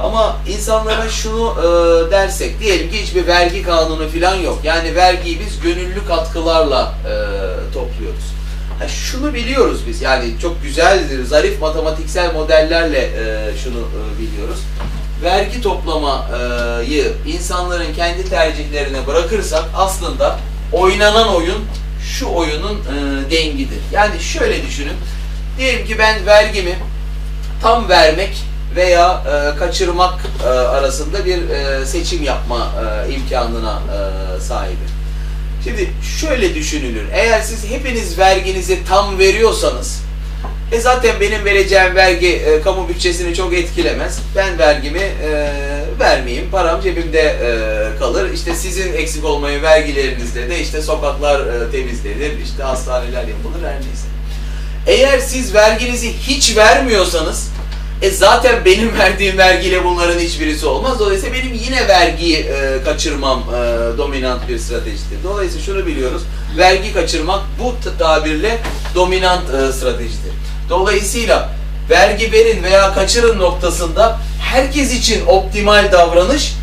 Ama insanlara şunu e, dersek, diyelim ki hiçbir vergi kanunu falan yok. Yani vergiyi biz gönüllü katkılarla e, topluyoruz. Ha, şunu biliyoruz biz, yani çok güzel, zarif matematiksel modellerle e, şunu e, biliyoruz. Vergi toplamayı insanların kendi tercihlerine bırakırsak aslında oynanan oyun şu oyunun e, dengidir. Yani şöyle düşünün, diyelim ki ben vergimi tam vermek veya e, kaçırmak e, arasında bir e, seçim yapma e, imkanına e, sahibim. Şimdi şöyle düşünülür. Eğer siz hepiniz verginizi tam veriyorsanız e zaten benim vereceğim vergi e, kamu bütçesini çok etkilemez. Ben vergimi e, vermeyeyim. Param cebimde e, kalır. İşte sizin eksik olmayı vergilerinizde de işte sokaklar e, temizlenir, işte hastaneler yapılır her neyse. Eğer siz verginizi hiç vermiyorsanız e zaten benim verdiğim vergiyle bunların hiçbirisi olmaz. Dolayısıyla benim yine vergiyi e, kaçırmam e, dominant bir stratejidir. Dolayısıyla şunu biliyoruz. Vergi kaçırmak bu tabirle dominant e, stratejidir. Dolayısıyla vergi verin veya kaçırın noktasında herkes için optimal davranış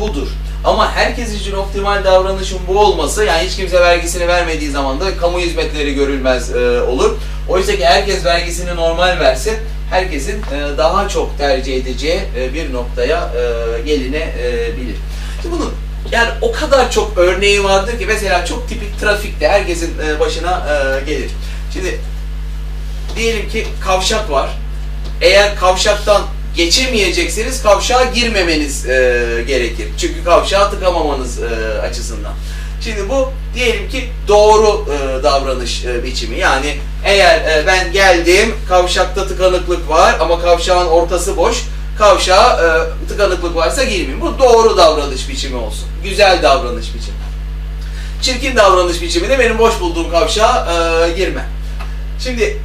budur. Ama herkes için optimal davranışın bu olması yani hiç kimse vergisini vermediği zaman da kamu hizmetleri görülmez e, olur. Oysa ki herkes vergisini normal verse herkesin e, daha çok tercih edeceği e, bir noktaya e, gelinebilir. Şimdi bunun yani o kadar çok örneği vardır ki mesela çok tipik trafikte herkesin başına gelir. Şimdi diyelim ki kavşak var. Eğer kavşaktan geçemeyecekseniz kavşağa girmemeniz gerekir. Çünkü kavşağa tıkamamanız açısından. Şimdi bu diyelim ki doğru e, davranış e, biçimi. Yani eğer e, ben geldim kavşakta tıkanıklık var ama kavşağın ortası boş. Kavşağa e, tıkanıklık varsa girmeyeyim. Bu doğru davranış biçimi olsun. Güzel davranış biçimi. Çirkin davranış biçimi de benim boş bulduğum kavşağa e, girme. Şimdi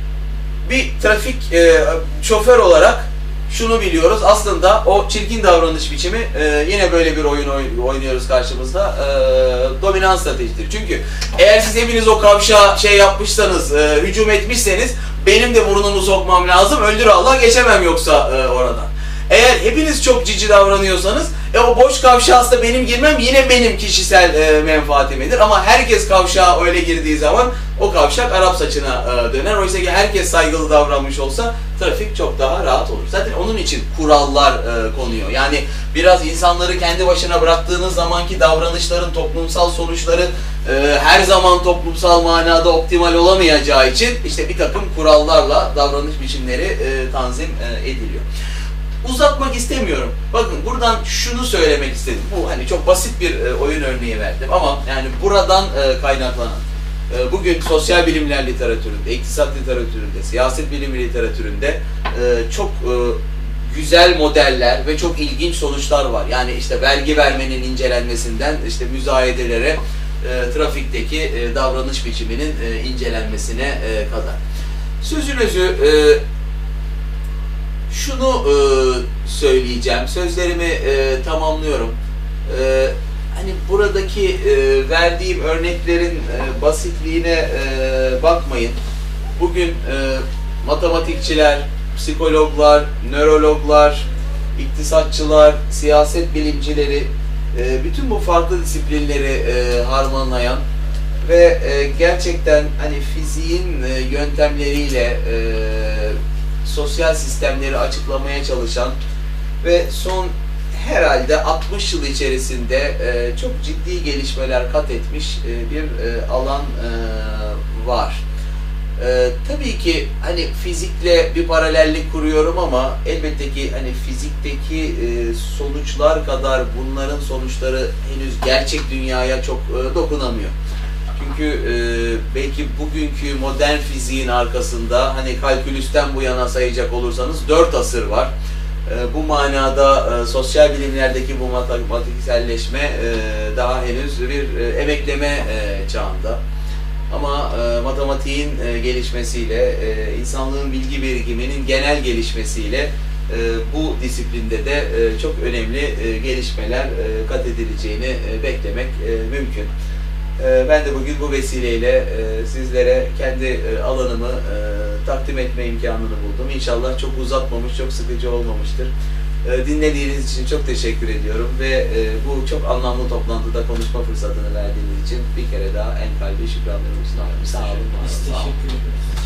bir trafik e, şoför olarak şunu biliyoruz. Aslında o çirkin davranış biçimi e, yine böyle bir oyun oy- oynuyoruz karşımızda. E, dominant stratejidir. Çünkü eğer siz hepiniz o kavşağa şey yapmışsanız, e, hücum etmişseniz benim de burnumu sokmam lazım. Öldür Allah geçemem yoksa e, oradan. Eğer hepiniz çok cici davranıyorsanız e, o boş kavşağa aslında benim girmem yine benim kişisel e, menfaatimedir. Ama herkes kavşağa öyle girdiği zaman o kavşak Arap saçına e, döner. Oysa ki herkes saygılı davranmış olsa trafik çok daha rahat olur. Zaten onun için kurallar e, konuyor. Yani biraz insanları kendi başına bıraktığınız zamanki davranışların toplumsal sonuçları e, her zaman toplumsal manada optimal olamayacağı için işte bir takım kurallarla davranış biçimleri e, tanzim e, ediliyor uzatmak istemiyorum. Bakın buradan şunu söylemek istedim. Bu hani çok basit bir e, oyun örneği verdim ama yani buradan e, kaynaklanan e, bugün sosyal bilimler literatüründe, iktisat literatüründe, siyaset bilimi literatüründe e, çok e, güzel modeller ve çok ilginç sonuçlar var. Yani işte vergi vermenin incelenmesinden işte müzayedelere, e, trafikteki e, davranış biçiminin e, incelenmesine e, kadar. Sözünüzü e, şunu e, söyleyeceğim. Sözlerimi e, tamamlıyorum. E, hani buradaki e, verdiğim örneklerin e, basitliğine e, bakmayın. Bugün e, matematikçiler, psikologlar, nörologlar, iktisatçılar, siyaset bilimcileri, e, bütün bu farklı disiplinleri e, harmanlayan ve e, gerçekten hani fiziğin e, yöntemleriyle e, sosyal sistemleri açıklamaya çalışan ve son herhalde 60 yıl içerisinde e, çok ciddi gelişmeler kat etmiş e, bir e, alan var. Tabii ki hani fizikle bir paralellik kuruyorum ama elbette ki hani fizikteki sonuçlar kadar bunların sonuçları henüz gerçek dünyaya çok dokunamıyor. Çünkü e, belki bugünkü modern fiziğin arkasında hani kalkülüsten bu yana sayacak olursanız 4 asır var. E, bu manada e, sosyal bilimlerdeki bu matematikselleşme e, daha henüz bir e, emekleme çağında. Ama matematiğin gelişmesiyle, insanlığın bilgi birikiminin genel gelişmesiyle bu disiplinde de çok önemli gelişmeler kat edileceğini beklemek e, mümkün. E, ben de bugün bu vesileyle e, sizlere kendi e, alanımı e, takdim etme imkanını buldum. İnşallah çok uzatmamış, çok sıkıcı olmamıştır. Dinlediğiniz için çok teşekkür ediyorum ve bu çok anlamlı toplantıda konuşma fırsatını verdiğiniz için bir kere daha en kalbi şükranlarımı sunuyorum. Sağ olun. Biz teşekkür ederiz.